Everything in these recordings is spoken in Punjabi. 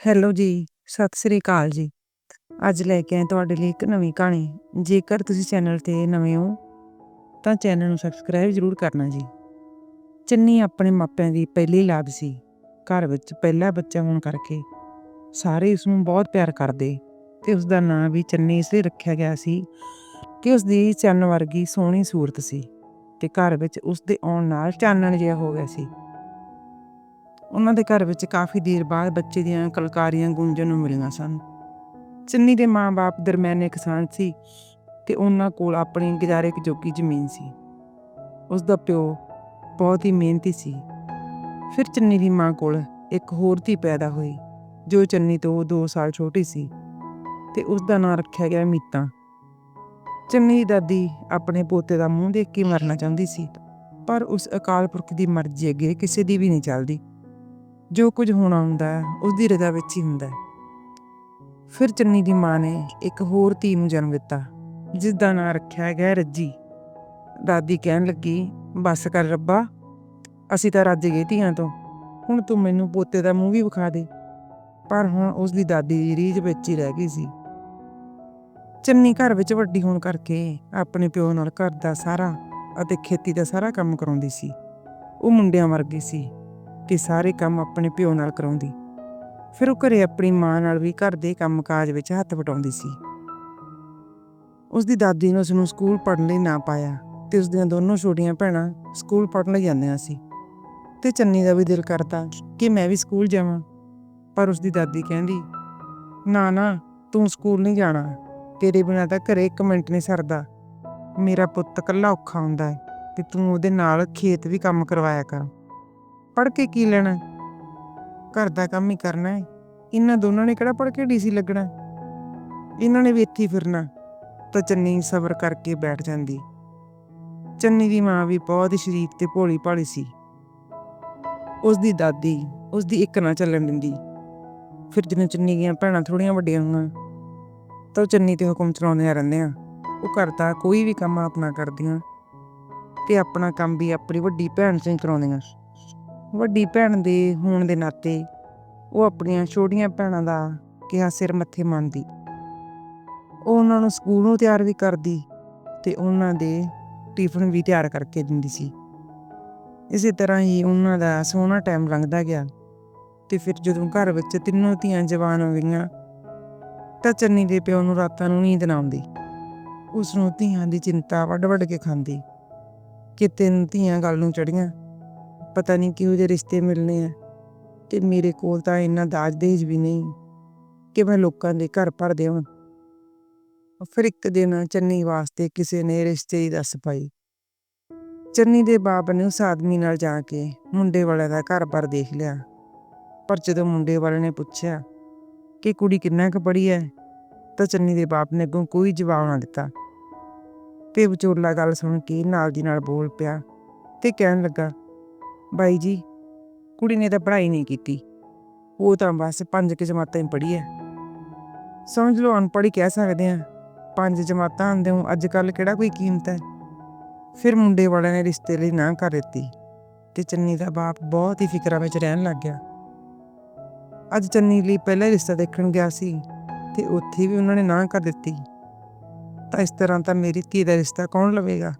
ਹੈਲੋ ਜੀ, ਸਤਿ ਸ੍ਰੀ ਅਕਾਲ ਜੀ। ਅੱਜ ਲੈ ਕੇ ਆਏ ਤੁਹਾਡੇ ਲਈ ਇੱਕ ਨਵੀਂ ਕਹਾਣੀ। ਜੇਕਰ ਤੁਸੀਂ ਚੈਨਲ ਤੇ ਨਵੇਂ ਹੋ ਤਾਂ ਚੈਨਲ ਨੂੰ ਸਬਸਕ੍ਰਾਈਬ ਜ਼ਰੂਰ ਕਰਨਾ ਜੀ। ਚੰਨੀ ਆਪਣੇ ਮਾਪਿਆਂ ਦੀ ਪਹਿਲੀ ਲਾਭ ਸੀ। ਘਰ ਵਿੱਚ ਪਹਿਲਾ ਬੱਚਾ ਹੋਣ ਕਰਕੇ ਸਾਰੇ ਉਸ ਨੂੰ ਬਹੁਤ ਪਿਆਰ ਕਰਦੇ ਤੇ ਉਸ ਦਾ ਨਾਂ ਵੀ ਚੰਨੀ ਇਸ ਲਈ ਰੱਖਿਆ ਗਿਆ ਸੀ ਕਿ ਉਸ ਦੀ ਚੰਨ ਵਰਗੀ ਸੋਹਣੀ ਸੂਰਤ ਸੀ ਤੇ ਘਰ ਵਿੱਚ ਉਸ ਦੇ ਆਉਣ ਨਾਲ ਚਾਨਣ ਜਿਹਾ ਹੋ ਗਿਆ ਸੀ। ਉਹਨਾਂ ਦੇ ਘਰ ਵਿੱਚ ਕਾਫੀ ਦੇਰ ਬਾਅਦ ਬੱਚੇ ਦੀਆਂ ਕਲਕਾਰੀਆਂ ਗੂੰਜਣ ਨੂੰ ਮਿਲੀਆਂ ਸਨ। ਚੰਨੀ ਦੇ ਮਾਂ-ਬਾਪ ਦਰਮਿਆਨੇ ਕਿਸਾਨ ਸੀ ਤੇ ਉਹਨਾਂ ਕੋਲ ਆਪਣੀ ਗੁਜ਼ਾਰੇ ਜੋਗੀ ਜ਼ਮੀਨ ਸੀ। ਉਸ ਦਾ ਪਿਓ ਬਹੁਤ ਹੀ ਮਿਹਨਤੀ ਸੀ। ਫਿਰ ਚੰਨੀ ਦੀ ਮਾਂ ਕੋਲ ਇੱਕ ਹੋਰ ਧੀ ਪੈਦਾ ਹੋਈ, ਜੋ ਚੰਨੀ ਤੋਂ 2 ਸਾਲ ਛੋਟੀ ਸੀ ਤੇ ਉਸ ਦਾ ਨਾਂ ਰੱਖਿਆ ਗਿਆ ਮੀਤਾ। ਚੰਨੀ ਦੀ ਦਾਦੀ ਆਪਣੇ ਪੋਤੇ ਦਾ ਮੂੰਹ ਦੇਖ ਕੇ ਮਰਨਾ ਚਾਹੁੰਦੀ ਸੀ, ਪਰ ਉਸ ਅਕਾਲ ਪੁਰਖ ਦੀ ਮਰਜ਼ੀ ਅੱਗੇ ਕਿਸੇ ਦੀ ਵੀ ਨਹੀਂ ਚੱਲਦੀ। ਜੋ ਕੁਝ ਹੋਣਾ ਹੁੰਦਾ ਹੈ ਉਸ ਦੀ ਰਜ਼ਾ ਵਿੱਚ ਹੀ ਹੁੰਦਾ ਹੈ। ਫਿਰ ਚੰਨੀ ਦੀ ਮਾਂ ਨੇ ਇੱਕ ਹੋਰ ਧੀ ਨੂੰ ਜਨਮ ਦਿੱਤਾ, ਜਿਸ ਦਾ ਨਾਂ ਰੱਖਿਆ ਗਿਆ ਰੱਜੀ। ਦਾਦੀ ਕਹਿਣ ਲੱਗੀ, ਬਸ ਕਰ ਰੱਬਾ, ਅਸੀਂ ਤਾਂ ਰੱਜ ਗਏ ਧੀਆਂ ਤੋਂ ਹੁਣ ਤੂੰ ਮੈਨੂੰ ਪੋਤੇ ਦਾ ਮੂੰਹ ਵੀ ਵਿਖਾ ਦੇ ਪਰ ਹੁਣ ਉਸ ਦੀ ਦਾਦੀ ਦੀ ਰੀਝ ਵਿੱਚ ਹੀ ਰਹਿ ਗਈ ਸੀ। ਚੰਨੀ ਘਰ ਵਿੱਚ ਵੱਡੀ ਹੋਣ ਕਰਕੇ ਆਪਣੇ ਪਿਓ ਨਾਲ ਘਰ ਦਾ ਸਾਰਾ ਅਤੇ ਖੇਤੀ ਦਾ ਸਾਰਾ ਕੰਮ ਕਰਾਉਂਦੀ ਸੀ। ਉਹ ਮੁੰਡਿਆਂ ਵਰਗੀ ਸੀ ਤੇ ਸਾਰੇ ਕੰਮ ਆਪਣੇ ਪਿਓ ਨਾਲ ਕਰਾਉਂਦੀ। ਫਿਰ ਉਹ ਘਰੇ ਆਪਣੀ ਮਾਂ ਨਾਲ ਵੀ ਘਰ ਦੇ ਕੰਮਕਾਜ ਵਿੱਚ ਹੱਥ ਵਟਾਉਂਦੀ ਸੀ। ਉਸ ਦੀ ਦਾਦੀ ਨੇ ਉਸ ਨੂੰ ਸਕੂਲ ਪੜ੍ਹਨ ਲਈ ਨਾ ਪਾਇਆ ਤੇ ਉਸ ਦੀਆਂ ਦੋਨੋਂ ਛੋਟੀਆਂ ਭੈਣਾਂ ਸਕੂਲ ਪੜ੍ਹਨ ਲਈ ਜਾਂਦੀਆਂ ਸੀ। ਤੇ ਚੰਨੀ ਦਾ ਵੀ ਦਿਲ ਕਰਦਾ ਕਿ ਮੈਂ ਵੀ ਸਕੂਲ ਜਾਵਾਂ। ਪਰ ਉਸ ਦੀ ਦਾਦੀ ਕਹਿੰਦੀ, ਨਾ ਨਾ, ਤੂੰ ਸਕੂਲ ਨਹੀਂ ਜਾਣਾ। ਤੇਰੇ ਬਿਨਾਂ ਤਾਂ ਘਰੇ ਇੱਕ ਮਿੰਟ ਨਹੀਂ ਸਰਦਾ। ਮੇਰਾ ਪੁੱਤ ਇਕੱਲਾ ਔਖਾ ਹੁੰਦਾ ਹੈ ਤੇ ਤੂੰ ਉਹਦੇ ਨਾਲ ਖੇਤ ਵੀ ਕੰਮ ਕਰਵਾਇਆ ਕਰ। ਪੜ੍ਹ ਕੇ ਕੀ ਲੈਣਾ ਘਰ ਦਾ ਕੰਮ ਹੀ ਕਰਨਾ ਹੈ। ਇਹਨਾਂ ਦੋਨਾਂ ਨੇ ਕਿਹੜਾ ਪੜ੍ਹ ਕੇ ਡੀਸੀ ਲੱਗਣਾ ਇਹਨਾਂ ਨੇ ਵੀ ਇੱਥੇ ਫਿਰਨਾ ਤਾਂ ਚੰਨੀ ਸਬਰ ਕਰਕੇ ਬੈਠ ਜਾਂਦੀ। ਚੰਨੀ ਦੀ ਮਾਂ ਵੀ ਬਹੁਤ ਹੀ ਸ਼ਰੀਫ ਤੇ ਭੋਲੀ ਭਾਲੀ ਸੀ। ਉਸ ਦੀ ਦਾਦੀ ਉਸ ਦੀ ਇੱਕ ਨਾ ਚੱਲਣ ਦਿੰਦੀ। ਫਿਰ ਜਦੋਂ ਚੰਨੀ ਦੀਆਂ ਭੈਣਾਂ ਥੋੜੀਆਂ ਵੱਡੀਆਂ ਹੋਈਆਂ, ਤਾਂ ਚੰਨੀ ਤੇ ਹੁਕਮ ਚਲਾਉਂਦੀਆਂ ਰਹਿੰਦੀਆਂ ਉਹ ਘਰ ਦਾ ਕੋਈ ਵੀ ਕੰਮ ਆਪਣਾ ਕਰਦੀਆਂ ਤੇ ਆਪਣਾ ਕੰਮ ਵੀ ਆਪਣੀ ਵੱਡੀ ਭੈਣ ਤੋਂ ਹੀ ਕਰਾਉਂਦੀਆਂ। ਵੱਡੀ ਭੈਣ ਦੇ ਹੋਣ ਦੇ ਨਾਤੇ ਉਹ ਆਪਣੀਆਂ ਛੋਟੀਆਂ ਭੈਣਾਂ ਦਾ ਕਿਹਾ ਸਿਰ ਮੱਥੇ ਮੰਨਦੀ। ਉਹ ਉਹਨਾਂ ਨੂੰ ਸਕੂਲੋਂ ਤਿਆਰ ਵੀ ਕਰਦੀ ਤੇ ਉਹਨਾਂ ਦੇ ਟਿਫਨ ਵੀ ਤਿਆਰ ਕਰਕੇ ਦਿੰਦੀ ਸੀ। ਇਸੇ ਤਰ੍ਹਾਂ ਹੀ ਉਹਨਾਂ ਦਾ ਸੋਹਣਾ ਟਾਈਮ ਲੰਘਦਾ ਗਿਆ ਤੇ ਫਿਰ ਜਦੋਂ ਘਰ ਵਿੱਚ ਤਿੰਨੋਂ ਧੀਆਂ ਜਵਾਨ ਹੋ ਗਈਆਂ ਤਾਂ ਚੰਨੀ ਦੇ ਪਿਓ ਨੂੰ ਰਾਤਾਂ ਨੂੰ ਨੀਂਦ ਨਾ ਆਉਂਦੀ। ਉਸ ਨੂੰ ਧੀਆਂ ਦੀ ਚਿੰਤਾ ਵੱਡ-ਵੱਡ ਕੇ ਖਾਂਦੀ ਕਿ ਤਿੰਨ ਧੀਆਂ ਗੱਲ ਨੂੰ ਚੜੀਆਂ ਪਤਾ ਨਹੀਂ ਕਿਹੋ ਜਿਹੇ ਰਿਸ਼ਤੇ ਮਿਲਣੇ ਆ। ਤੇ ਮੇਰੇ ਕੋਲ ਤਾਂ ਇੰਨਾ ਦਾਜ ਦੇਜ ਵੀ ਨਹੀਂ ਕਿ ਮੈਂ ਲੋਕਾਂ ਦੇ ਘਰ ਭਰ ਦੇਵਾਂ। ਫਿਰ ਇੱਕ ਦਿਨ ਚੰਨੀ ਵਾਸਤੇ ਕਿਸੇ ਨੇ ਰਿਸ਼ਤੇ ਦੀ ਦੱਸ ਪਾਈ। ਚੰਨੀ ਦੇ ਬਾਪ ਨੇ ਉਸ ਆਦਮੀ ਨਾਲ ਜਾ ਕੇ ਮੁੰਡੇ ਵਾਲੇ ਦਾ ਘਰ-ਬਾਰ ਦੇਖ ਲਿਆ। ਪਰ ਜਦੋਂ ਮੁੰਡੇ ਵਾਲੇ ਨੇ ਪੁੱਛਿਆ ਕਿ ਕੁੜੀ ਕਿੰਨਾ ਕੁ ਪੜ੍ਹੀ ਹੈ ਤਾਂ ਚੰਨੀ ਦੇ ਬਾਪ ਨੇ ਅੱਗੋਂ ਕੋਈ ਜਵਾਬ ਨਾ ਦਿੱਤਾ। ਤੇ ਵਿਚੋਲਾ ਗੱਲ ਸੁਣ ਕੇ ਨਾਲ ਦੀ ਨਾਲ ਬੋਲ ਪਿਆ ਤੇ ਕਹਿਣ ਲੱਗਾ ਬਾਈ ਜੀ, ਕੁੜੀ ਨੇ ਤਾਂ ਪੜ੍ਹਾਈ ਨਹੀਂ ਕੀਤੀ। ਉਹ ਤਾਂ ਬਸ ਪੰਜ ਕਿ ਜਮਾਤਾਂ ਹੀ ਪੜ੍ਹੀ ਹੈ ਸਮਝ ਲਓ, ਅਨਪੜ੍ਹ ਹੀ ਕਹਿ ਸਕਦੇ ਆ। ਪੰਜ ਜਮਾਤਾਂ ਹੁੰਦੇ ਹੋ ਅੱਜ ਕੱਲ ਕਿਹੜਾ ਕੋਈ ਕੀਮਤ ਹੈ ਫਿਰ ਮੁੰਡੇ ਵਾਲਿਆਂ ਨੇ ਰਿਸ਼ਤੇ ਲਈ ਨਾ ਕਰ ਦਿੱਤੀ ਤੇ ਚੰਨੀ ਦਾ ਬਾਪ ਬਹੁਤ ਹੀ ਫਿਕਰਾਂ ਵਿੱਚ ਰਹਿਣ ਲੱਗ ਗਿਆ। ਅੱਜ ਚੰਨੀ ਲਈ ਪਹਿਲਾ ਰਿਸ਼ਤਾ ਦੇਖਣ ਗਿਆ ਸੀ ਤੇ ਉੱਥੇ ਵੀ ਉਹਨਾਂ ਨੇ ਨਾ ਕਰ ਦਿੱਤੀ। ਤਾਂ ਇਸ ਤਰ੍ਹਾਂ ਤਾਂ ਮੇਰੀ ਧੀ ਦਾ ਰਿਸ਼ਤਾ ਕੌਣ ਲਵੇਗਾ?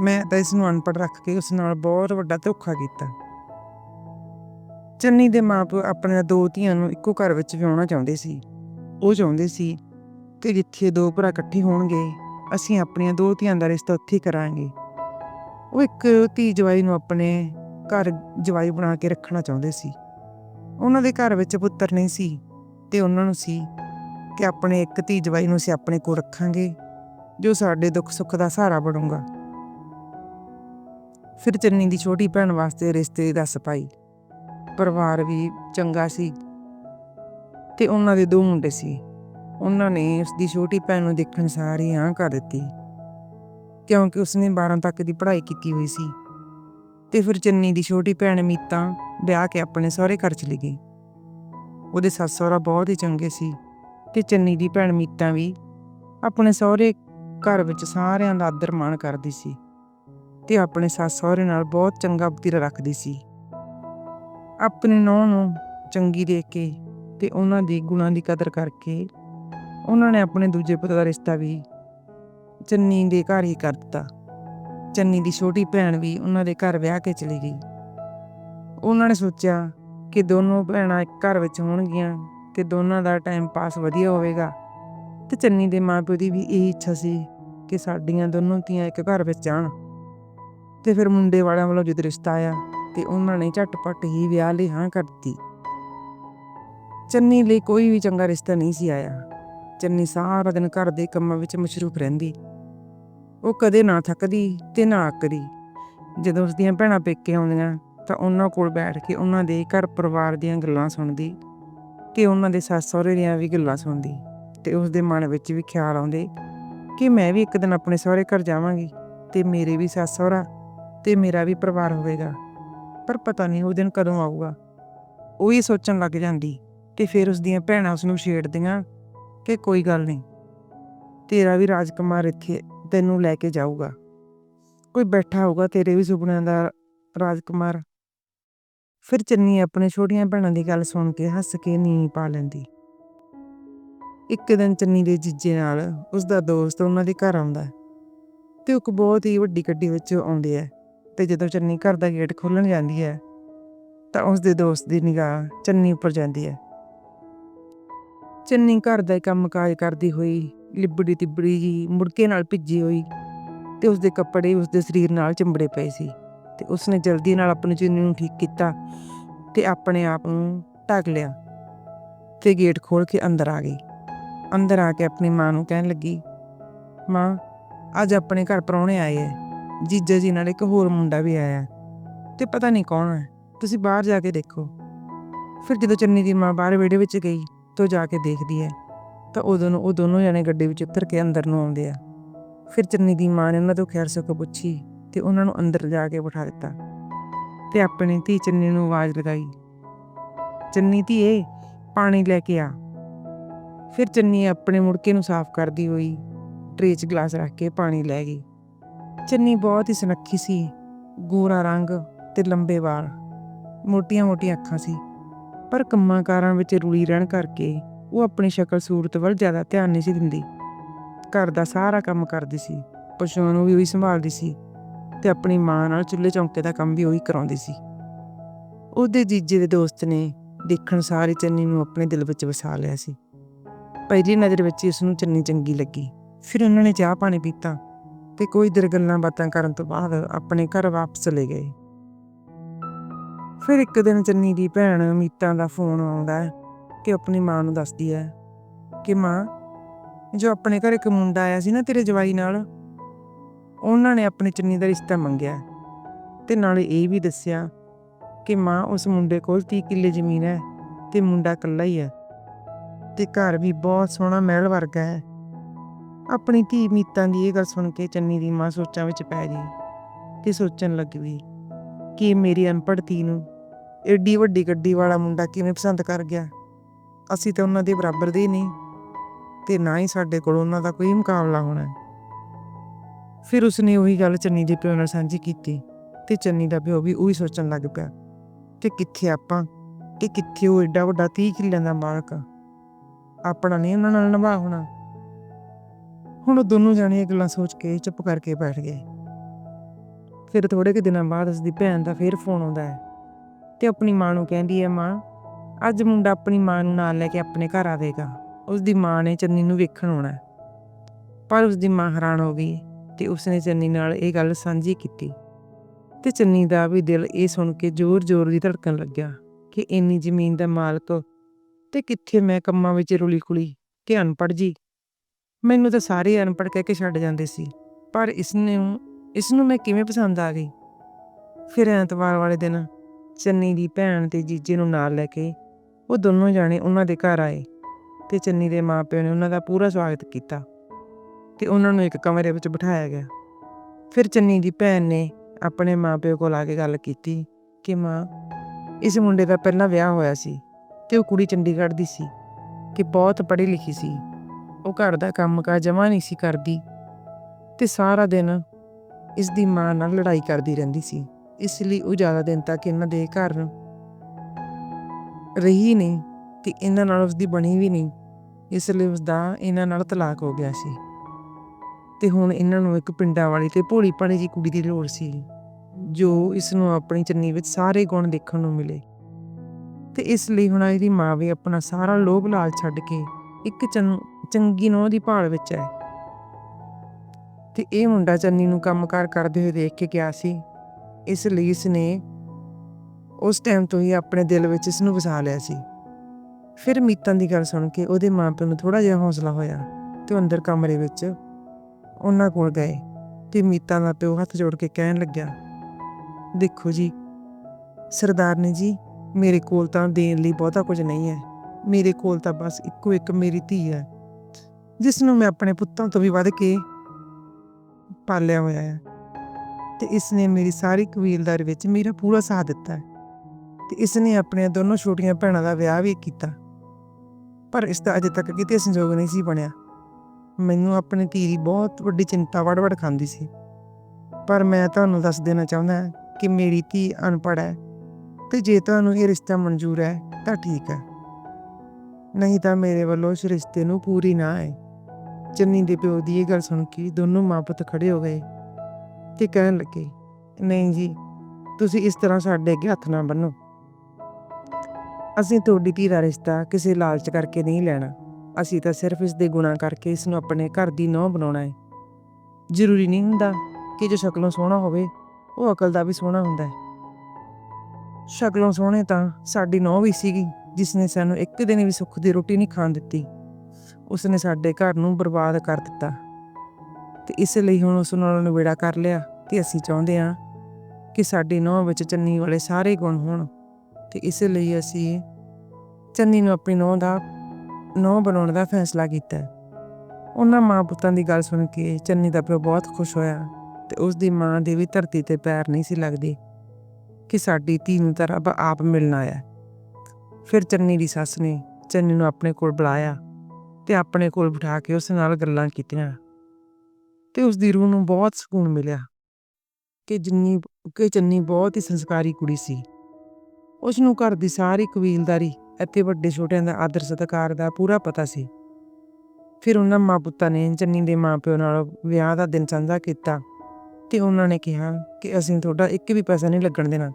ਮੈਂ ਤਾਂ ਇਸ ਨੂੰ ਅਨਪੜ੍ਹ ਰੱਖ ਕੇ ਉਸ ਨਾਲ ਬਹੁਤ ਵੱਡਾ ਧੋਖਾ ਕੀਤਾ। ਚੰਨੀ ਦੇ ਮਾਪੇ ਆਪਣੇ ਦੋ ਧੀਆਂ ਨੂੰ ਇੱਕੋ ਘਰ ਵਿੱਚ ਵਿਆਹਣਾ ਚਾਹੁੰਦੇ ਸੀ। ਉਹ ਚਾਹੁੰਦੇ ਸੀ ਕਿ ਜਿੱਥੇ ਦੋ ਭਰਾ ਇਕੱਠੇ ਹੋਣਗੇ, ਅਸੀਂ ਆਪਣੀਆਂ ਦੋ ਧੀਆਂ ਦਾ ਰਿਸ਼ਤਾ ਉੱਥੇ ਕਰਾਂਗੇ। ਉਹ ਇੱਕ ਧੀ ਜਵਾਈ ਨੂੰ ਆਪਣੇ ਘਰ ਜਵਾਈ ਬਣਾ ਕੇ ਰੱਖਣਾ ਚਾਹੁੰਦੇ ਸੀ। ਉਹਨਾਂ ਦੇ ਘਰ ਵਿੱਚ ਪੁੱਤਰ ਨਹੀਂ ਸੀ ਤੇ ਉਹਨਾਂ ਨੂੰ ਸੀ ਕਿ ਆਪਣੇ ਇੱਕ ਧੀ ਜਵਾਈ ਨੂੰ ਅਸੀਂ ਆਪਣੇ ਕੋਲ ਰੱਖਾਂਗੇ, ਜੋ ਸਾਡੇ ਦੁੱਖ ਸੁੱਖ ਦਾ ਸਹਾਰਾ ਬਣੂਗਾ। ਫਿਰ ਚੰਨੀ ਦੀ ਛੋਟੀ ਭੈਣ ਵਾਸਤੇ ਰਿਸ਼ਤੇ ਦੀ ਦੱਸ ਪਾਈ ਪਰਿਵਾਰ ਵੀ ਚੰਗਾ ਸੀ ਤੇ ਉਹਨਾਂ ਦੇ ਦੋ ਮੁੰਡੇ ਸੀ। ਉਹਨਾਂ ਨੇ ਉਸ ਦੀ ਛੋਟੀ ਭੈਣ ਨੂੰ ਦੇਖਣ ਸਾਰ ਹੀ ਹਾਂ ਕਰ ਦਿੱਤੀ। ਕਿਉਂਕਿ ਉਸਨੇ 12 ਤੱਕ ਦੀ ਪੜ੍ਹਾਈ ਕੀਤੀ ਹੋਈ ਸੀ। ਤੇ ਫਿਰ ਚੰਨੀ ਦੀ ਛੋਟੀ ਭੈਣ ਮੀਤਾ ਵਿਆਹ ਕੇ ਆਪਣੇ ਸਹੁਰੇ ਘਰ ਚਲੀ ਗਈ। ਉਹਦੇ ਸੱਸ ਸਹੁਰਾ ਬਹੁਤ ਹੀ ਚੰਗੇ ਸੀ ਤੇ ਚੰਨੀ ਦੀ ਭੈਣ ਮੀਤਾ ਵੀ ਆਪਣੇ ਸਹੁਰੇ ਘਰ ਵਿੱਚ ਸਾਰਿਆਂ ਦਾ ਆਦਰ ਮਾਣ ਕਰਦੀ ਸੀ। ਤੇ ਆਪਣੇ ਸੱਸ ਸਹੁਰੇ ਨਾਲ ਬਹੁਤ ਚੰਗਾ ਵਤੀਰਾ ਰੱਖਦੀ ਸੀ। ਆਪਣੇ ਨੂੰਹ ਨੂੰ ਚੰਗੀ ਦੇਖ ਕੇ ਤੇ ਉਹਨਾਂ ਦੀ ਗੁਣਾਂ ਦੀ ਕਦਰ ਕਰਕੇ ਉਹਨਾਂ ਨੇ ਆਪਣੇ ਦੂਜੇ ਪੁੱਤ ਦਾ ਰਿਸ਼ਤਾ ਵੀ ਚੰਨੀ ਦੇ ਘਰ ਹੀ ਕਰ ਦਿੱਤਾ। ਚੰਨੀ ਦੀ ਛੋਟੀ ਭੈਣ ਵੀ ਉਹਨਾਂ ਦੇ ਘਰ ਵਿਆਹ ਕੇ ਚਲੀ ਗਈ। ਉਹਨਾਂ ਨੇ ਸੋਚਿਆ ਕਿ ਦੋਨੋਂ ਭੈਣਾਂ ਇੱਕ ਘਰ ਵਿੱਚ ਹੋਣਗੀਆਂ ਤੇ ਦੋਨਾਂ ਦਾ ਟਾਈਮ ਪਾਸ ਵਧੀਆ ਹੋਵੇਗਾ। ਤੇ ਚੰਨੀ ਦੇ ਮਾਪਿਓ ਦੀ ਵੀ ਇਹ ਇੱਛਾ ਸੀ ਕਿ ਸਾਡੀਆਂ ਦੋਨੋਂ ਧੀਆਂ ਇੱਕ ਘਰ ਵਿੱਚ ਜਾਣ। ਤੇ ਫਿਰ ਮੁੰਡੇ ਵਾਲਿਆਂ ਵੱਲੋਂ ਜਦ ਰਿਸ਼ਤਾ ਆਇਆ ਤੇ ਉਹਨਾਂ ਨੇ ਝਟਪਟ ਹੀ ਵਿਆਹ ਲਈ ਹਾਂ ਕਰ ਦਿੱਤੀ। ਚੰਨੀ ਲਈ ਕੋਈ ਵੀ ਚੰਗਾ ਰਿਸ਼ਤਾ ਨਹੀਂ ਸੀ ਆਇਆ। ਚੰਨੀ ਸਾਰਾ ਦਿਨ ਘਰ ਦੇ ਕੰਮਾਂ ਵਿੱਚ ਮਸ਼ਰੂਫ ਰਹਿੰਦੀ। ਉਹ ਕਦੇ ਨਾ ਥੱਕਦੀ ਤੇ ਨਾ ਅੱਕਦੀ। ਜਦੋਂ ਉਸਦੀਆਂ ਭੈਣਾਂ ਪੇਕੇ ਆਉਂਦੀਆਂ ਤਾਂ ਉਹਨਾਂ ਕੋਲ ਬੈਠ ਕੇ ਉਹਨਾਂ ਦੇ ਘਰ ਪਰਿਵਾਰ ਦੀਆਂ ਗੱਲਾਂ ਸੁਣਦੀ ਤੇ ਉਹਨਾਂ ਦੇ ਸੱਸ ਸਹੁਰੇ ਦੀਆਂ ਵੀ ਗੱਲਾਂ ਸੁਣਦੀ ਤੇ ਉਸ ਦੇ ਮਨ ਵਿੱਚ ਵੀ ਖਿਆਲ ਆਉਂਦੇ ਕਿ ਮੈਂ ਵੀ ਇੱਕ ਦਿਨ ਆਪਣੇ ਸਹੁਰੇ ਘਰ ਜਾਵਾਂਗੀ ਤੇ ਮੇਰੇ ਵੀ ਸੱਸ ਸਹੁਰਾ ਤੇ ਮੇਰਾ ਵੀ ਪਰਿਵਾਰ ਹੋਵੇਗਾ। ਪਰ ਪਤਾ ਨਹੀਂ ਉਹ ਦਿਨ ਕਦੋਂ ਆਊਗਾ। ਉਹ ਹੀ ਸੋਚਣ ਲੱਗ ਜਾਂਦੀ ਤੇ ਫਿਰ ਉਸ ਦੀਆਂ ਭੈਣਾਂ ਉਸ ਨੂੰ ਛੇੜਦੀਆਂ ਕਿ ਕੋਈ ਗੱਲ ਨਹੀਂ। ਤੇਰਾ ਵੀ ਰਾਜਕੁਮਾਰ ਇੱਥੇ ਤੈਨੂੰ ਲੈ ਕੇ ਜਾਊਗਾ। ਕੋਈ ਬੈਠਾ ਹੋਊਗਾ ਤੇਰੇ ਵੀ ਸੁਪਨਿਆਂ ਦਾ ਰਾਜਕੁਮਾਰ। ਫਿਰ ਚੰਨੀ ਆਪਣੇ ਛੋਟੀਆਂ ਭੈਣਾਂ ਦੀ ਗੱਲ ਸੁਣ ਕੇ ਹੱਸ ਕੇ ਨੀਂ ਪਾ ਲੈਂਦੀ। ਇੱਕ ਦਿਨ ਚੰਨੀ ਦੇ ਜੀਜੇ ਨਾਲ ਉਸ ਦਾ ਦੋਸਤ ਉਹਨਾਂ ਦੇ ਘਰ ਆਉਂਦਾ ਤੇ ਉਹ ਇੱਕ ਬਹੁਤ ਹੀ ਵੱਡੀ ਗੱਡੀ ਵਿੱਚ ਆਉਂਦੇ ਹੈ। ਤੇ ਜਦੋਂ ਚੰਨੀ ਘਰ ਦਾ ਗੇਟ ਖੋਲਣ ਜਾਂਦੀ ਹੈ, ਤਾਂ ਉਸ ਦੇ ਦੋਸਤ ਦੀ ਨਿਗਾਹ ਚੰਨੀ ਉੱਪਰ ਜਾਂਦੀ ਹੈ। ਚੰਨੀ ਘਰ ਦਾ ਕੰਮ ਕਾਜ ਕਰਦੀ ਹੋਈ, ਲਿਬੜੀ ਤਿਬੜੀ ਜੀ ਮੁੜਕੇ ਨਾਲ ਭਿੱਜੀ ਹੋਈ ਤੇ ਉਸ ਦੇ ਕੱਪੜੇ ਉਸ ਦੇ ਸਰੀਰ ਨਾਲ ਚਿੰਬੜੇ ਪਏ ਸੀ ਤੇ ਉਸਨੇ ਜਲਦੀ ਨਾਲ ਆਪਣੀ ਚੁੰਨੀ ਨੂੰ ਠੀਕ ਕੀਤਾ ਤੇ ਆਪਣੇ ਆਪ ਨੂੰ ਢੱਕ ਲਿਆ ਤੇ ਗੇਟ ਖੋਲ ਕੇ ਅੰਦਰ ਆ ਗਈ। ਅੰਦਰ ਆ ਕੇ ਆਪਣੀ ਮਾਂ ਨੂੰ ਕਹਿਣ ਲੱਗੀ, ਮਾਂ, ਅੱਜ ਆਪਣੇ ਘਰ ਪਰੌਣੇ ਆਏ ਐ ਜੀਜਾ ਜੀ ਨਾਲ ਇੱਕ ਹੋਰ ਮੁੰਡਾ ਵੀ ਆਇਆ। ਤੇ ਪਤਾ ਨਹੀਂ ਕੌਣ ਹੈ। ਤੁਸੀਂ ਬਾਹਰ ਜਾ ਕੇ ਦੇਖੋ। ਫਿਰ ਜਦੋਂ ਚੰਨੀ ਦੀ ਮਾਂ ਬਾਹਰ ਵਿਹੜੇ ਵਿੱਚ ਗਈ, ਤਾਂ ਉਹ ਜਾ ਕੇ ਦੇਖਦੀ ਹੈ। ਤਾਂ ਉਦੋਂ ਨੂੰ ਉਹ ਦੋਨੋਂ ਜਣੇ ਗੱਡੀ ਵਿੱਚ ਉਤਰ ਕੇ ਅੰਦਰ ਨੂੰ ਆਉਂਦੇ ਆ। ਫਿਰ ਚੰਨੀ ਦੀ ਮਾਂ ਨੇ ਉਹਨਾਂ ਤੋਂ ਖੈਰ ਸੁੱਖ ਪੁੱਛੀ ਤੇ ਉਹਨਾਂ ਨੂੰ ਅੰਦਰ ਜਾ ਕੇ ਬਿਠਾ ਦਿੱਤਾ। ਤੇ ਆਪਣੀ ਧੀ ਚੰਨੀ ਨੂੰ ਆਵਾਜ਼ ਲਗਾਈ। ਚੰਨੀ ਧੀਏ, ਪਾਣੀ ਲੈ ਕੇ ਆ। ਫਿਰ ਚੰਨੀ ਆਪਣੇ ਮੁੜਕੇ ਨੂੰ ਸਾਫ਼ ਕਰਦੀ ਹੋਈ ਟਰੇ 'ਚ ਗਲਾਸ ਰੱਖ ਕੇ ਪਾਣੀ ਲੈ ਗਈ। ਚੰਨੀ ਬਹੁਤ ਹੀ ਸੁਨੱਖੀ ਸੀ, ਗੋਰਾ ਰੰਗ ਤੇ ਲੰਬੇ ਵਾਲ ਮੋਟੀਆਂ-ਮੋਟੀਆਂ ਅੱਖਾਂ ਸੀ। ਪਰ ਕੰਮਾਂ ਕਾਰਾਂ ਵਿੱਚ ਰੁਲੀ ਰਹਿਣ ਕਰਕੇ ਉਹ ਆਪਣੀ ਸ਼ਕਲ ਸੂਰਤ ਵੱਲ ਜ਼ਿਆਦਾ ਧਿਆਨ ਨਹੀਂ ਸੀ ਦਿੰਦੀ। ਘਰ ਦਾ ਸਾਰਾ ਕੰਮ ਕਰਦੀ ਸੀ, ਪਸ਼ੂਆਂ ਨੂੰ ਵੀ ਉਹੀ ਸੰਭਾਲਦੀ ਸੀ ਤੇ ਆਪਣੀ ਮਾਂ ਨਾਲ ਚੁੱਲ੍ਹੇ ਚੌਂਕੇ ਦਾ ਕੰਮ ਵੀ ਉਹੀ ਕਰਾਉਂਦੀ ਸੀ। ਉਹਦੇ ਜੀਜੇ ਦੇ ਦੋਸਤ ਨੇ ਦੇਖਣ ਸਾਰੀ ਚੰਨੀ ਨੂੰ ਆਪਣੇ ਦਿਲ ਵਿੱਚ ਵਸਾ ਲਿਆ ਸੀ। ਪਹਿਲੀ ਨਜ਼ਰ ਵਿੱਚ ਹੀ ਉਸ ਨੂੰ ਚੰਨੀ ਚੰਗੀ ਲੱਗੀ। ਫਿਰ ਉਹਨਾਂ ਨੇ ਚਾਹ ਪਾਣੀ ਪੀਤਾ। ਤੇ ਕੋਈ ਦਰ ਗੱਲਾਂ ਬਾਤਾਂ ਕਰਨ ਤੋਂ ਬਾਅਦ ਆਪਣੇ ਘਰ ਵਾਪਸ ਚਲੇ ਗਏ। ਫਿਰ ਇੱਕ ਦਿਨ ਚੰਨੀ ਦੀ ਭੈਣ ਮੀਤਾ ਦਾ ਫੋਨ ਆਉਂਦਾ ਹੈ ਕਿ ਆਪਣੀ ਮਾਂ ਨੂੰ ਦੱਸਦੀ ਹੈ ਕਿ ਮਾਂ, ਜੋ ਆਪਣੇ ਘਰ ਇੱਕ ਮੁੰਡਾ ਆਇਆ ਸੀ ਨਾ ਤੇਰੇ ਜਵਾਈ ਨਾਲ, ਉਹਨਾਂ ਨੇ ਆਪਣੇ ਚੰਨੀ ਦਾ ਰਿਸ਼ਤਾ ਮੰਗਿਆ ਤੇ ਨਾਲੇ ਇਹ ਵੀ ਦੱਸਿਆ ਕਿ ਮਾਂ ਉਸ ਮੁੰਡੇ ਕੋਲ 30 ਕਿੱਲੇ ਜ਼ਮੀਨ ਹੈ ਤੇ ਮੁੰਡਾ ਇਕੱਲਾ ਹੀ ਹੈ ਤੇ ਘਰ ਵੀ ਬਹੁਤ ਸੋਹਣਾ ਮਹਿਲ ਵਰਗਾ ਹੈ। ਆਪਣੀ ਧੀ ਮੀਤਾਂ ਦੀ ਇਹ ਗੱਲ ਸੁਣ ਕੇ ਚੰਨੀ ਦੀ ਮਾਂ ਸੋਚਾਂ ਵਿੱਚ ਪੈ ਗਈ ਤੇ ਸੋਚਣ ਲੱਗ ਪਈ ਕਿ ਮੇਰੀ ਅਨਪੜ੍ਹ ਧੀ ਨੂੰ ਏਡੀ ਵੱਡੀ ਗੱਡੀ ਵਾਲਾ ਮੁੰਡਾ ਕਿਵੇਂ ਪਸੰਦ ਕਰ ਗਿਆ। ਅਸੀਂ ਤਾਂ ਉਹਨਾਂ ਦੇ ਬਰਾਬਰ ਦੇ ਨਹੀਂ ਤੇ ਨਾ ਹੀ ਸਾਡੇ ਕੋਲ ਉਹਨਾਂ ਦਾ ਕੋਈ ਮੁਕਾਬਲਾ ਹੋਣਾ। ਫਿਰ ਉਸਨੇ ਉਹੀ ਗੱਲ ਚੰਨੀ ਦੇ ਪਿਓ ਨਾਲ ਸਾਂਝੀ ਕੀਤੀ ਤੇ ਚੰਨੀ ਦਾ ਪਿਓ ਵੀ ਉਹੀ ਸੋਚਣ ਲੱਗ ਪਿਆ ਕਿ ਕਿੱਥੇ ਆਪਾਂ ਕਿ ਕਿੱਥੇ ਉਹ ਏਡਾ ਵੱਡਾ 30 ਕਿੱਲਿਆਂ ਦਾ ਮਾਲਕ ਆਪਣਾ ਨਹੀਂ ਉਹਨਾਂ ਨਾਲ ਨਿਭਾ ਹੋਣਾ। ਹੁਣ ਉਹ ਦੋਨੋਂ ਜਾਣੇ ਇਹ ਗੱਲਾਂ ਸੋਚ ਕੇ ਚੁੱਪ ਕਰਕੇ ਬੈਠ ਗਏ। ਫਿਰ ਥੋੜੇ ਕੁ ਦਿਨਾਂ ਬਾਅਦ ਉਸਦੀ ਭੈਣ ਦਾ ਫੇਰ ਫੋਨ ਆਉਂਦਾ ਹੈ ਤੇ ਆਪਣੀ ਮਾਂ ਨੂੰ ਕਹਿੰਦੀ ਹੈ, ਮਾਂ, ਅੱਜ ਮੁੰਡਾ ਆਪਣੀ ਮਾਂ ਨੂੰ ਨਾਲ ਲੈ ਕੇ ਆਪਣੇ ਘਰ ਆਵੇਗਾ। ਉਸਦੀ ਮਾਂ ਨੇ ਚੰਨੀ ਨੂੰ ਵੇਖਣ ਆਉਣਾ ਹੈ। ਪਰ ਉਸਦੀ ਮਾਂ ਹੈਰਾਨ ਹੋ ਗਈ ਤੇ ਉਸਨੇ ਚੰਨੀ ਨਾਲ ਇਹ ਗੱਲ ਸਾਂਝੀ ਕੀਤੀ ਤੇ ਚੰਨੀ ਦਾ ਵੀ ਦਿਲ ਇਹ ਸੁਣ ਕੇ ਜ਼ੋਰ-ਜ਼ੋਰ ਦੀ ਧੜਕਣ ਲੱਗਿਆ ਕਿ ਇੰਨੀ ਜ਼ਮੀਨ ਦਾ ਮਾਲਕ ਤੇ ਕਿੱਥੇ ਮੈਂ ਕੰਮਾਂ ਵਿੱਚ ਰੁਲੀ ਕੁਲੀ ਕਿ ਅਨਪੜ੍ਹ ਜੀ। ਮੈਨੂੰ ਤਾਂ ਸਾਰੇ ਅਨਪੜ੍ਹ ਕਹਿ ਕੇ ਛੱਡ ਜਾਂਦੇ ਸੀ, ਪਰ ਇਸ ਨੂੰ ਇਸ ਨੂੰ ਮੈਂ ਕਿਵੇਂ ਪਸੰਦ ਆ ਗਈ? ਫਿਰ ਐਤਵਾਰ ਵਾਲੇ ਦਿਨ ਚੰਨੀ ਦੀ ਭੈਣ ਤੇ ਜੀਜੇ ਨੂੰ ਨਾਲ ਲੈ ਕੇ ਉਹ ਦੋਨੋਂ ਜਾਣੇ ਉਹਨਾਂ ਦੇ ਘਰ ਆਏ ਤੇ ਚੰਨੀ ਦੇ ਮਾਪਿਆਂ ਨੇ ਉਹਨਾਂ ਦਾ ਪੂਰਾ ਸਵਾਗਤ ਕੀਤਾ ਤੇ ਉਹਨਾਂ ਨੂੰ ਇੱਕ ਕਮਰੇ ਵਿੱਚ ਬਿਠਾਇਆ ਗਿਆ। ਫਿਰ ਚੰਨੀ ਦੀ ਭੈਣ ਨੇ ਆਪਣੇ ਮਾਪਿਆਂ ਕੋਲ ਆ ਕੇ ਗੱਲ ਕੀਤੀ ਕਿ, ਮਾਂ, ਇਸ ਮੁੰਡੇ ਦਾ ਪਹਿਲਾਂ ਵਿਆਹ ਹੋਇਆ ਸੀ ਤੇ ਉਹ ਕੁੜੀ ਚੰਡੀਗੜ੍ਹ ਦੀ ਸੀ, ਕਿ ਬਹੁਤ ਪੜ੍ਹੀ ਲਿਖੀ ਸੀ। ਉਹ ਘਰ ਦਾ ਕੰਮ ਕੰਮਕਾਜ ਜਮਾ ਨਹੀਂ ਸੀ ਕਰਦੀ ਤੇ ਸਾਰਾ ਦਿਨ ਇਸ ਦੀ ਮਾਂ ਨਾਲ ਲੜਾਈ ਕਰਦੀ ਰਹਿੰਦੀ ਸੀ। ਇਸ ਲਈ ਉਹ ਜ਼ਿਆਦਾ ਦਿਨ ਤੱਕ ਇਹਨਾਂ ਦੇ ਘਰ ਰਹੀ ਨਹੀਂ ਕਿ ਇਹਨਾਂ ਨਾਲ ਉਸਦੀ ਬਣੀ ਵੀ ਨਹੀਂ, ਇਸ ਲਈ ਉਸਦਾ ਇਹਨਾਂ ਨਾਲ ਤਲਾਕ ਹੋ ਗਿਆ ਸੀ। ਤੇ ਹੁਣ ਇਹਨਾਂ ਨੂੰ ਇੱਕ ਪਿੰਡਾਂ ਵਾਲੀ ਤੇ ਭੋਲੀ ਭਾਲੀ ਜੀ ਕੁੜੀ ਦੀ ਲੋੜ ਸੀ, ਜੋ ਇਸ ਨੂੰ ਆਪਣੀ ਚੰਨੀ ਵਿੱਚ ਸਾਰੇ ਗੁਣ ਦੇਖਣ ਨੂੰ ਮਿਲੇ। ਤੇ ਇਸ ਲਈ ਹੁਣ ਇਹਦੀ ਮਾਂ ਵੀ ਆਪਣਾ ਸਾਰਾ ਲੋਭ ਲਾਲ ਛੱਡ ਕੇ ਇੱਕ ਚੰਨ- ਚੰਗੀ ਨੋਹ ਦੀ ਭਾਲ ਵਿੱਚ ਹੈ। ਤੇ ਇਹ ਮੁੰਡਾ ਚੰਨੀ ਨੂੰ ਕੰਮਕਾਰ ਕਰਦੇ ਹੋਏ ਦੇਖ ਕੇ ਗਿਆ ਸੀ। ਇਸ ਲਈ ਇਸ ਨੇ ਉਸ ਟਾਈਮ ਤੋਂ ਹੀ ਆਪਣੇ ਦਿਲ ਵਿੱਚ ਇਸ ਨੂੰ ਵਸਾ ਲਿਆ ਸੀ। ਫਿਰ ਮੀਤਾਂ ਦੀ ਗੱਲ ਸੁਣ ਕੇ ਉਹਦੇ ਮਾਪਿਆਂ ਨੂੰ ਥੋੜਾ ਜਿਹਾ ਹੌਸਲਾ ਹੋਇਆ ਤੇ ਅੰਦਰ ਕਮਰੇ ਵਿੱਚ ਉਹਨਾਂ ਕੋਲ ਗਏ ਤੇ ਮੀਤਾਂ ਦਾ ਪਿਓ ਹੱਥ ਜੋੜ ਕੇ ਕਹਿਣ ਲੱਗਿਆ, ਦੇਖੋ ਜੀ ਸਰਦਾਰਨੀ ਜੀ ਮੇਰੇ ਕੋਲ ਤਾਂ ਦੇਣ ਲਈ ਬਹੁਤਾ ਕੁਝ ਨਹੀਂ ਹੈ। ਮੇਰੇ ਕੋਲ ਤਾਂ ਬਸ ਇੱਕੋ ਇੱਕ ਮੇਰੀ ਧੀ ਹੈ। ਜਿਸ ਨੂੰ ਮੈਂ ਆਪਣੇ ਪੁੱਤਾਂ ਤੋਂ ਵੀ ਵੱਧ ਕੇ ਪਾਲਿਆ ਹੋਇਆ ਹੈ ਤੇ ਇਸ ਨੇ ਮੇਰੀ ਸਾਰੀ ਕਬੀਲਦਾਰੀ ਵਿੱਚ ਮੇਰਾ ਪੂਰਾ ਸਾਥ ਦਿੱਤਾ ਹੈ। ਤੇ ਇਸ ਨੇ ਆਪਣੀਆਂ ਦੋਨੋਂ ਛੋਟੀਆਂ ਭੈਣਾਂ ਦਾ ਵਿਆਹ ਵੀ ਕੀਤਾ। ਪਰ ਇਸ ਦਾ ਅਜੇ ਤੱਕ ਕਿਤੇ ਸੰਜੋਗ ਨਹੀਂ ਸੀ ਬਣਿਆ। ਮੈਨੂੰ ਆਪਣੀ ਧੀ ਦੀ ਬਹੁਤ ਵੱਡੀ ਚਿੰਤਾ ਵੜ-ਵੜ ਖਾਂਦੀ ਸੀ। ਪਰ ਮੈਂ ਤੁਹਾਨੂੰ ਦੱਸ ਦੇਣਾ ਚਾਹੁੰਦਾ ਕਿ ਮੇਰੀ ਧੀ ਅਨਪੜ੍ਹ ਹੈ ਤੇ ਜੇ ਤੁਹਾਨੂੰ ਇਹ ਰਿਸ਼ਤਾ ਮਨਜ਼ੂਰ ਹੈ ਤਾਂ ਠੀਕ ਹੈ। ਨਹੀਂ ਤਾਂ ਮੇਰੇ ਵੱਲੋਂ ਇਸ ਰਿਸ਼ਤੇ ਨੂੰ ਪੂਰੀ ਨਾ ਹੈ ਚੰਨੀ ਦੇ ਪਿਓ ਦੀ ਇਹ ਗੱਲ ਸੁਣ ਕੇ ਦੋਨੋਂ ਮਾਂ ਪੁੱਤ ਖੜੇ ਹੋ ਗਏ ਤੇ ਕਹਿਣ ਲੱਗੇ, ਨਹੀਂ ਜੀ, ਤੁਸੀਂ ਇਸ ਤਰ੍ਹਾਂ ਸਾਡੇ ਅੱਗੇ ਹੱਥ ਨਾ ਬੰਨੋ। ਅਸੀਂ ਤੁਹਾਡੀ ਧੀ ਦਾ ਰਿਸ਼ਤਾ ਕਿਸੇ ਲਾਲਚ ਕਰਕੇ ਨਹੀਂ ਲੈਣਾ। ਅਸੀਂ ਤਾਂ ਸਿਰਫ ਇਸ ਦੇ ਗੁਨਾਹ ਕਰਕੇ ਇਸ ਨੂੰ ਆਪਣੇ ਘਰ ਦੀ ਨੌਂ ਬਣਾਉਣਾ ਹੈ। ਜ਼ਰੂਰੀ ਨਹੀਂ ਹੁੰਦਾ ਕਿ ਜੋ ਸ਼ਕਲੋਂ ਸੋਹਣਾ ਹੋਵੇ, ਉਹ ਅਕਲ ਦਾ ਵੀ ਸੋਹਣਾ ਹੁੰਦਾ ਹੈ। ਸ਼ਕਲੋਂ ਸੋਹਣੇ ਤਾਂ ਸਾਡੀ ਨੌਂ ਵੀ ਸੀਗੀ, ਜਿਸ ਨੇ ਸਾਨੂੰ ਇੱਕ ਦਿਨ ਵੀ ਸੁੱਖ ਦੀ ਰੋਟੀ ਨਹੀਂ ਖਾਣ ਦਿੱਤੀ। ਉਸ ਨੇ ਸਾਡੇ ਘਰ ਨੂੰ ਬਰਬਾਦ ਕਰ ਦਿੱਤਾ। ਤੇ ਇਸ ਲਈ ਹੁਣ ਉਸ ਨਾਲ ਨਿਬੇੜਾ ਕਰ ਲਿਆ ਤੇ ਅਸੀਂ ਚਾਹੁੰਦੇ ਹਾਂ ਕਿ ਸਾਡੀ ਨੌਂ ਵਿੱਚ ਚੰਨੀ ਵਾਲੇ ਸਾਰੇ ਗੁਣ ਹੋਣ। ਤੇ ਇਸ ਲਈ ਅਸੀਂ ਚੰਨੀ ਨੂੰ ਆਪਣੀ ਨੌਂ ਦਾ, ਨੌਂ ਬਣਾਉਣ ਦਾ ਫੈਸਲਾ ਕੀਤਾ। ਉਹਨਾਂ ਮਾਂ ਪੁੱਤਾਂ ਦੀ ਗੱਲ ਸੁਣ ਕੇ ਚੰਨੀ ਦਾ ਪਿਓ ਬਹੁਤ ਖੁਸ਼ ਹੋਇਆ ਤੇ ਉਸ ਦੀ ਮਾਂ ਦੇ ਵੀ ਧਰਤੀ ਤੇ ਪੈਰ ਨਹੀਂ ਸੀ ਲੱਗਦੇ ਕਿ ਸਾਡੀ ਧੀ ਨੂੰ ਤਾਂ ਰੱਬ ਆਪ ਮਿਲਣਾ ਆਇਆ। ਫਿਰ ਚੰਨੀ ਦੀ ਸੱਸ ਨੇ ਚੰਨੀ ਨੂੰ ਆਪਣੇ ਕੋਲ ਬੁਲਾਇਆ। ਤੇ ਆਪਣੇ ਕੋਲ ਬਿਠਾ ਕੇ ਉਸ ਨਾਲ ਗੱਲਾਂ ਕੀਤੀਆਂ। ਤੇ ਉਸ ਦੀ ਰੂਹ ਨੂੰ ਬਹੁਤ ਸਕੂਨ ਮਿਲਿਆ ਕਿ ਜਿੰਨੀ, ਕਿ ਚੰਨੀ ਬਹੁਤ ਹੀ ਸੰਸਕਾਰੀ ਕੁੜੀ ਸੀ। ਉਸ ਨੂੰ ਘਰ ਦੀ ਸਾਰੀ ਕਬੀਲਦਾਰੀ ਅਤੇ ਵੱਡੇ ਛੋਟਿਆਂ ਦਾ ਆਦਰ ਸਤਿਕਾਰ ਦਾ ਪੂਰਾ ਪਤਾ ਸੀ। ਫਿਰ ਉਹਨਾਂ ਮਾਂ ਪੁੱਤਾਂ ਨੇ ਚੰਨੀ ਦੇ ਮਾਪਿਓ ਨਾਲ ਵਿਆਹ ਦਾ ਦਿਨ ਸਾਂਝਾ ਕੀਤਾ ਤੇ ਉਹਨਾਂ ਨੇ ਕਿਹਾ ਕਿ ਅਸੀਂ ਤੁਹਾਡਾ ਇੱਕ ਵੀ ਪੈਸਾ ਨਹੀਂ ਲੱਗਣ ਦੇਣਾ।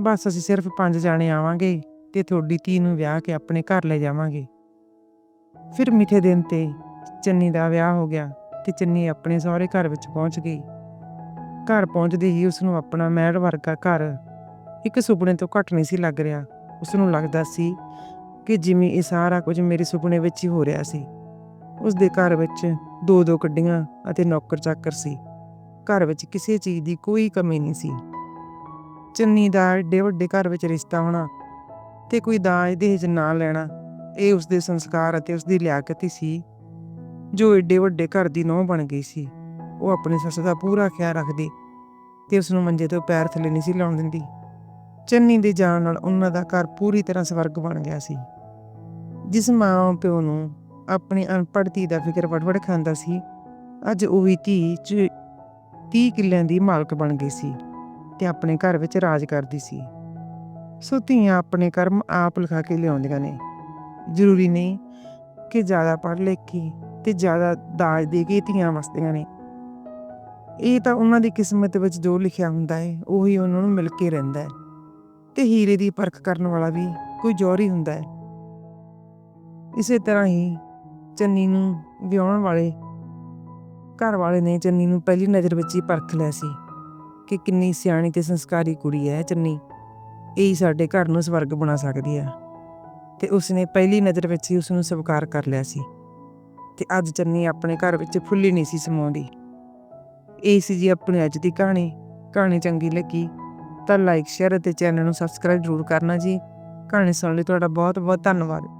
ਬਸ ਅਸੀਂ ਸਿਰਫ ਪੰਜ ਜਾਣੇ ਆਵਾਂਗੇ ਤੇ ਤੁਹਾਡੀ ਧੀ ਨੂੰ ਵਿਆਹ ਕੇ ਆਪਣੇ ਘਰ ਲੈ ਜਾਵਾਂਗੇ। ਫਿਰ ਮਿੱਠੇ ਦਿਨ ਤੇ ਚੰਨੀ ਦਾ ਵਿਆਹ ਹੋ ਗਿਆ ਤੇ ਚੰਨੀ ਆਪਣੇ ਸਹੁਰੇ ਘਰ ਵਿੱਚ ਪਹੁੰਚ ਗਈ। ਘਰ ਪਹੁੰਚਦੇ ਹੀ ਉਸ ਨੂੰ ਆਪਣਾ ਮਹਿਲ ਵਰਗਾ ਘਰ ਇੱਕ ਸੁਪਨੇ ਤੋਂ ਘੱਟ ਨਹੀਂ ਸੀ ਲੱਗ ਰਿਹਾ। ਉਸ ਨੂੰ ਲੱਗਦਾ ਸੀ ਕਿ ਜਿਵੇਂ ਇਹ ਸਾਰਾ ਕੁਝ ਮੇਰੇ ਸੁਪਨੇ ਵਿੱਚ ਹੀ ਹੋ ਰਿਹਾ ਸੀ। ਉਸ ਦੇ ਘਰ ਵਿੱਚ ਦੋ ਦੋ ਗੱਡੀਆਂ ਅਤੇ ਨੌਕਰ ਚਾਕਰ ਸੀ। ਘਰ ਵਿੱਚ ਕਿਸੇ ਚੀਜ਼ ਦੀ ਕੋਈ ਕਮੀ ਨਹੀਂ ਸੀ। ਚੰਨੀ ਦਾ ਏਡੇ ਵੱਡੇ ਘਰ ਵਿੱਚ ਰਿਸ਼ਤਾ ਹੋਣਾ ਤੇ ਕੋਈ ਦਾਜ ਦਹੇਜ ਨਾ ਲੈਣਾ ਇਹ ਉਸ ਦੇ ਸੰਸਕਾਰ ਅਤੇ ਉਸ ਦੀ ਲਿਆਕਤ ਹੀ ਸੀ, ਜੋ ਏਡੇ ਵੱਡੇ ਘਰ ਦੀ ਨੌਂ ਬਣ ਗਈ ਸੀ। ਉਹ ਆਪਣੀ ਸੱਸ ਦਾ ਪੂਰਾ ਖਿਆਲ ਰੱਖਦੀ ਤੇ ਉਸ ਨੂੰ ਮੰਜੇ ਤੋਂ ਪੈਰ ਥੱਲੇ ਨਹੀਂ ਸੀ ਲਾਉਣ ਦਿੰਦੀ। ਚੰਨੀ ਦੇ ਜਾਣ ਨਾਲ ਉਹਨਾਂ ਦਾ ਘਰ ਪੂਰੀ ਤਰ੍ਹਾਂ ਸਵਰਗ ਬਣ ਗਿਆ ਸੀ। ਜਿਸ ਮਾਂ ਪਿਓ ਨੂੰ ਆਪਣੀ ਅਨਪੜ੍ਹ ਧੀ ਦਾ ਫਿਕਰ ਵੜਵੜ ਖਾਂਦਾ ਸੀ, ਅੱਜ ਉਹ ਉਹੀ ਧੀ ਚ 30 ਕਿੱਲਿਆਂ ਦੀ ਮਾਲਕ ਬਣ ਗਈ ਸੀ ਤੇ ਆਪਣੇ ਘਰ ਵਿੱਚ ਰਾਜ ਕਰਦੀ ਸੀ। ਸੋ ਧੀਆਂ ਆਪਣੇ ਕਰਮ ਆਪ ਲਿਖਾ ਕੇ ਲਿਆਉਂਦੀਆਂ ਨੇ। ਜ਼ਰੂਰੀ ਨਹੀਂ ਕਿ ਜ਼ਿਆਦਾ ਪੜ੍ਹ ਲਿਖ ਕੇ ਤੇ ਜ਼ਿਆਦਾ ਦਾਜ ਦੇ ਕੇ ਧੀਆਂ ਵਸਦੀਆਂ ਨੇ। ਇਹ ਤਾਂ ਉਹਨਾਂ ਦੀ ਕਿਸਮਤ ਵਿੱਚ ਜੋ ਲਿਖਿਆ ਹੁੰਦਾ ਹੈ, ਉਹੀ ਉਹਨਾਂ ਨੂੰ ਮਿਲ ਕੇ ਰਹਿੰਦਾ ਹੈ। ਤੇ ਹੀਰੇ ਦੀ ਪਰਖ ਕਰਨ ਵਾਲਾ ਵੀ ਕੋਈ ਜੋਰੀ ਹੁੰਦਾ ਹੈ। ਇਸੇ ਤਰ੍ਹਾਂ ਹੀ ਚੰਨੀ ਨੂੰ ਵਿਆਹਣ ਵਾਲੇ ਘਰ ਵਾਲੇ ਨੇ ਚੰਨੀ ਨੂੰ ਪਹਿਲੀ ਨਜ਼ਰ ਵਿੱਚ ਹੀ ਪਰਖ ਲਿਆ ਸੀ ਕਿ ਕਿੰਨੀ ਸਿਆਣੀ ਤੇ ਸੰਸਕਾਰੀ ਕੁੜੀ ਹੈ ਚੰਨੀ। ਇਹ ਸਾਡੇ ਘਰ ਨੂੰ ਸਵਰਗ ਬਣਾ ਸਕਦੀ ਹੈ। ਤੇ ਉਸਨੇ ਪਹਿਲੀ ਨਜ਼ਰ ਵਿੱਚ ਹੀ ਉਸ ਨੂੰ ਸਵੀਕਾਰ ਕਰ ਲਿਆ ਸੀ। ਤੇ ਅੱਜ ਚੰਨੀ ਆਪਣੇ ਘਰ ਵਿੱਚ ਫੁੱਲੀ ਨਹੀਂ ਸੀ ਸਮਾਉਂਦੀ। ਇਹ ਸੀ ਜੀ ਆਪਣੀ ਅੱਜ ਦੀ ਕਹਾਣੀ। ਕਹਾਣੀ ਚੰਗੀ ਲੱਗੀ ਤਾਂ ਲਾਈਕ ਸ਼ੇਅਰ ਅਤੇ ਚੈਨਲ ਨੂੰ ਸਬਸਕ੍ਰਾਈਬ ਜ਼ਰੂਰ ਕਰਨਾ ਜੀ। ਕਹਾਣੀ ਸੁਣਨ ਲਈ ਤੁਹਾਡਾ ਬਹੁਤ ਬਹੁਤ ਧੰਨਵਾਦ।